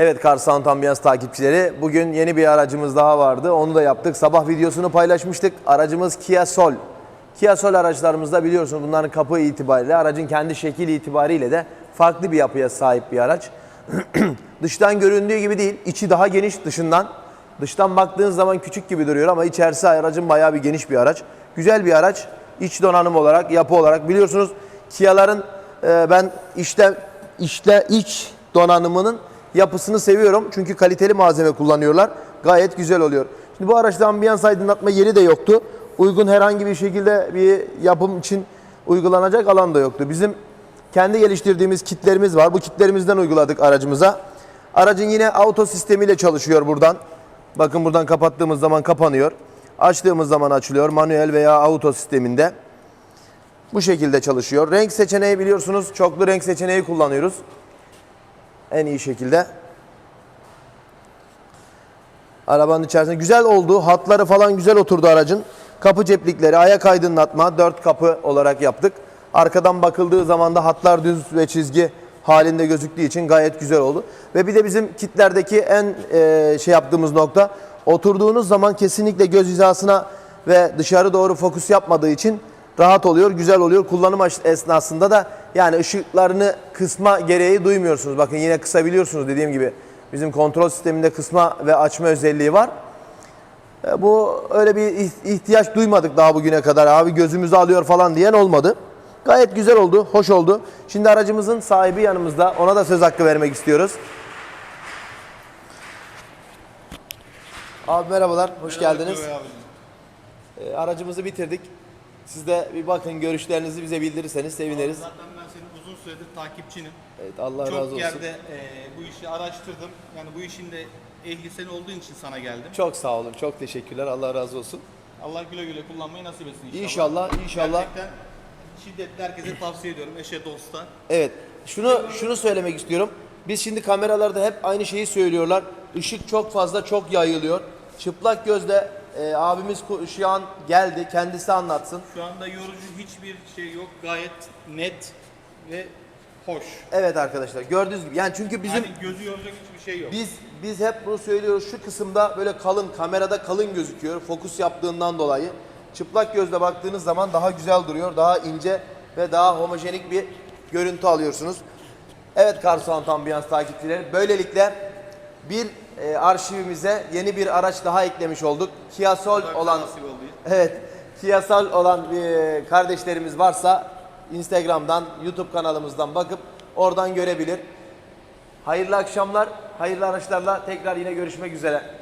Evet Car Sound Ambiance takipçileri bugün yeni bir aracımız daha vardı. Onu da yaptık. Sabah videosunu paylaşmıştık. Aracımız Kia Soul. Kia Soul araçlarımızda biliyorsunuz bunların kapı itibariyle aracın kendi şekil itibariyle de farklı bir yapıya sahip bir araç. Dıştan göründüğü gibi değil. içi daha geniş dışından. Dıştan baktığın zaman küçük gibi duruyor ama içerisi aracın bayağı bir geniş bir araç. Güzel bir araç. İç donanım olarak, yapı olarak biliyorsunuz Kia'ların e, ben işte işte iç donanımının yapısını seviyorum. Çünkü kaliteli malzeme kullanıyorlar. Gayet güzel oluyor. Şimdi bu araçta ambiyans aydınlatma yeri de yoktu. Uygun herhangi bir şekilde bir yapım için uygulanacak alan da yoktu. Bizim kendi geliştirdiğimiz kitlerimiz var. Bu kitlerimizden uyguladık aracımıza. Aracın yine auto sistemiyle çalışıyor buradan. Bakın buradan kapattığımız zaman kapanıyor. Açtığımız zaman açılıyor. Manuel veya auto sisteminde. Bu şekilde çalışıyor. Renk seçeneği biliyorsunuz çoklu renk seçeneği kullanıyoruz. En iyi şekilde. Arabanın içerisinde güzel oldu. Hatları falan güzel oturdu aracın. Kapı ceplikleri, ayak aydınlatma, dört kapı olarak yaptık. Arkadan bakıldığı zaman da hatlar düz ve çizgi halinde gözüktüğü için gayet güzel oldu. Ve bir de bizim kitlerdeki en e, şey yaptığımız nokta oturduğunuz zaman kesinlikle göz hizasına ve dışarı doğru fokus yapmadığı için rahat oluyor, güzel oluyor. Kullanım esnasında da yani ışı,larını kısma gereği duymuyorsunuz. Bakın yine kısabiliyorsunuz dediğim gibi. Bizim kontrol sisteminde kısma ve açma özelliği var. E, Bu öyle bir iht- ihtiyaç duymadık daha bugüne kadar. Abi gözümüzü alıyor falan diyen olmadı. Gayet güzel oldu, hoş oldu. Şimdi aracımızın sahibi yanımızda. Ona da söz hakkı vermek istiyoruz. Abi merhabalar, hoş geldiniz. E, Aracımızı bitirdik. Siz de bir bakın görüşlerinizi bize bildirirseniz seviniriz. Zaten süredir takipçinim. Evet, Allah razı Çok olsun. yerde e, bu işi araştırdım. Yani bu işin de ehli sen olduğun için sana geldim. Çok sağ olun, çok teşekkürler. Allah razı olsun. Allah güle güle kullanmayı nasip etsin inşallah. İnşallah, inşallah. Gerçekten şiddetle herkese tavsiye ediyorum. Eşe, dosta. Evet. Şunu şunu söylemek istiyorum. Biz şimdi kameralarda hep aynı şeyi söylüyorlar. Işık çok fazla çok yayılıyor. Çıplak gözle e, abimiz ku- şu an geldi. Kendisi anlatsın. Şu anda yorucu hiçbir şey yok. Gayet net ve hoş. Evet arkadaşlar gördüğünüz gibi. Yani çünkü bizim yani gözü yoracak hiçbir şey yok. biz biz hep bunu söylüyoruz. Şu kısımda böyle kalın kamerada kalın gözüküyor. Fokus yaptığından dolayı. Çıplak gözle baktığınız zaman daha güzel duruyor. Daha ince ve daha homojenik bir görüntü alıyorsunuz. Evet Car Sound Ambiyans takipçileri. Böylelikle bir e, arşivimize yeni bir araç daha eklemiş olduk. Kia Soul olan nasip oldu. Evet. Kia Soul olan e, kardeşlerimiz varsa Instagram'dan, YouTube kanalımızdan bakıp oradan görebilir. Hayırlı akşamlar, hayırlı araçlarla tekrar yine görüşmek üzere.